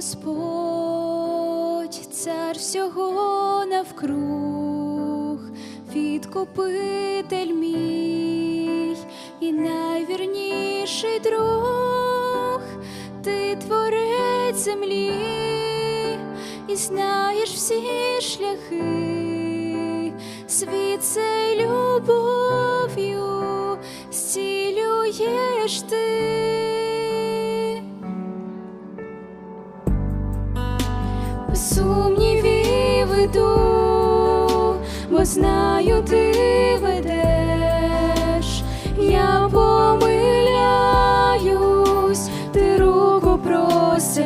Господь, цар всього навкруг, відкупитель мій і найвірніший друг, ти творець землі і знаєш всі шляхи, світ цей любов'ю зцілюєш ти. Без сумнівів іду, бо знаю, ти ведеш, я помиляюсь, ти руку простягнеш,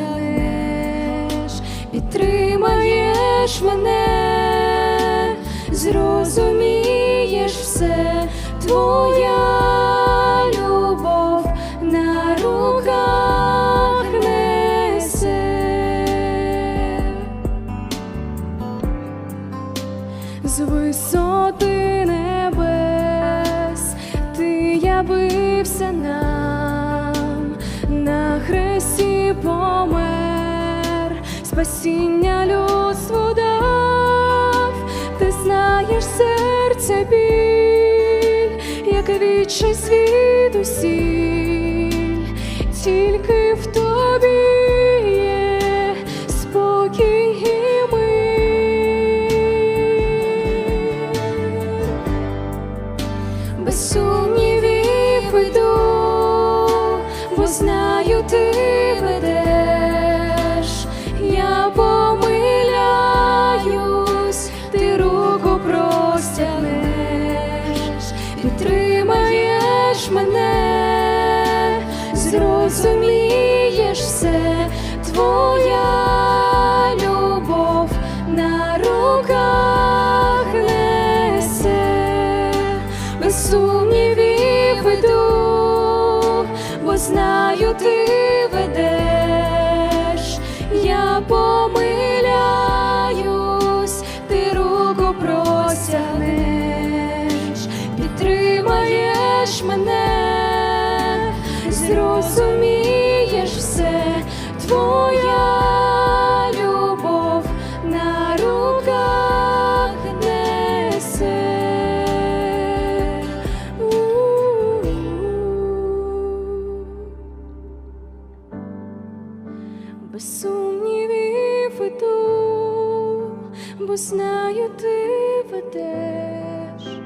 підтримаєш мене, зрозумієш все, твоя з висоти небес. Ти явився нам, на хресті помер, спасіння людству дав, ти знаєш серця біль, як вічий світ усіль, тільки в тобі зрозумієш все, твоя любов на руках несе, без сумнівів іду, бо знаю, ти ведеш, я помиляюсь, ти руку простягнеш, підтримаєш мене, зрозумієш без сумнівів іду, бо знаю, ти ведеш,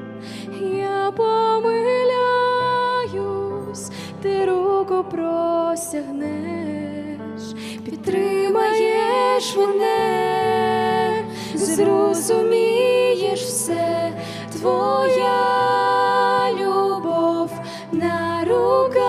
я помиляюсь, ти руку простягнеш, підтримаєш мене, зрозумієш все. Твоя любов на руках.